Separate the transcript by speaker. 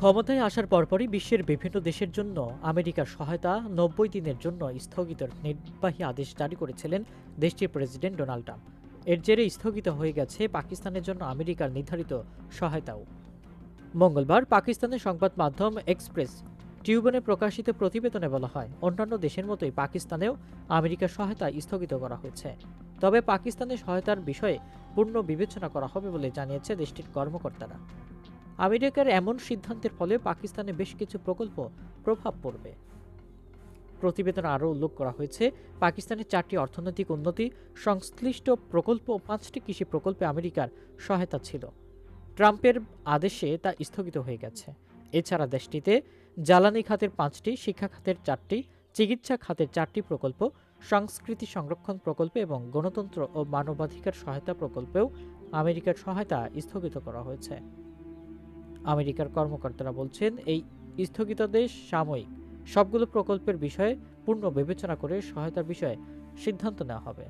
Speaker 1: ক্ষমতায় আসার পরপরই বিশ্বের বিভিন্ন দেশের জন্য আমেরিকার সহায়তা নব্বই দিনের জন্য স্থগিতের নির্বাহী আদেশ জারি করেছিলেন দেশটির প্রেসিডেন্ট ডোনাল্ড ট্রাম্প। এর জেরে স্থগিত হয়ে গেছে পাকিস্তানের জন্য আমেরিকার নির্ধারিত সহায়তাও। মঙ্গলবার পাকিস্তানের সংবাদ মাধ্যম এক্সপ্রেস, টিউবনে প্রকাশিত প্রতিবেদনে বলা হয়, অন্যান্য দেশের মতোই পাকিস্তানেও আমেরিকার সহায়তা স্থগিত করা হয়েছে। তবে পাকিস্তানের সহায়তার বিষয়ে পূর্ণ বিবেচনা করা হবে বলে জানিয়েছে দেশটির কর্মকর্তারা। আমেরিকার এমন সিদ্ধান্তের ফলে পাকিস্তানে বেশ কিছু প্রকল্প প্রভাব পড়বে। প্রতিবেদনে আরও উল্লেখ করা হয়েছে পাকিস্তানের চারটি অর্থনৈতিক উন্নতি সংশ্লিষ্ট প্রকল্প ও পাঁচটি কৃষি প্রকল্পে আমেরিকার সহায়তা ছিল। ট্রাম্পের আদেশে তা স্থগিত হয়ে গেছে। এছাড়া দেশটিতে জ্বালানি খাতের পাঁচটি, শিক্ষা খাতের চারটি, চিকিৎসা খাতের চারটি প্রকল্প, সংস্কৃতি সংরক্ষণ প্রকল্প এবং গণতন্ত্র ও মানবাধিকার সহায়তা প্রকল্পেও আমেরিকার সহায়তা স্থগিত করা হয়েছে। আমেরিকার কর্মকর্তারা বলছেন, এই স্থগিতাদেশ সাময়িক। সবগুলো প্রকল্পের বিষয়ে পূর্ণ বিবেচনা করে সহায়তার বিষয়ে সিদ্ধান্ত নেওয়া হবে।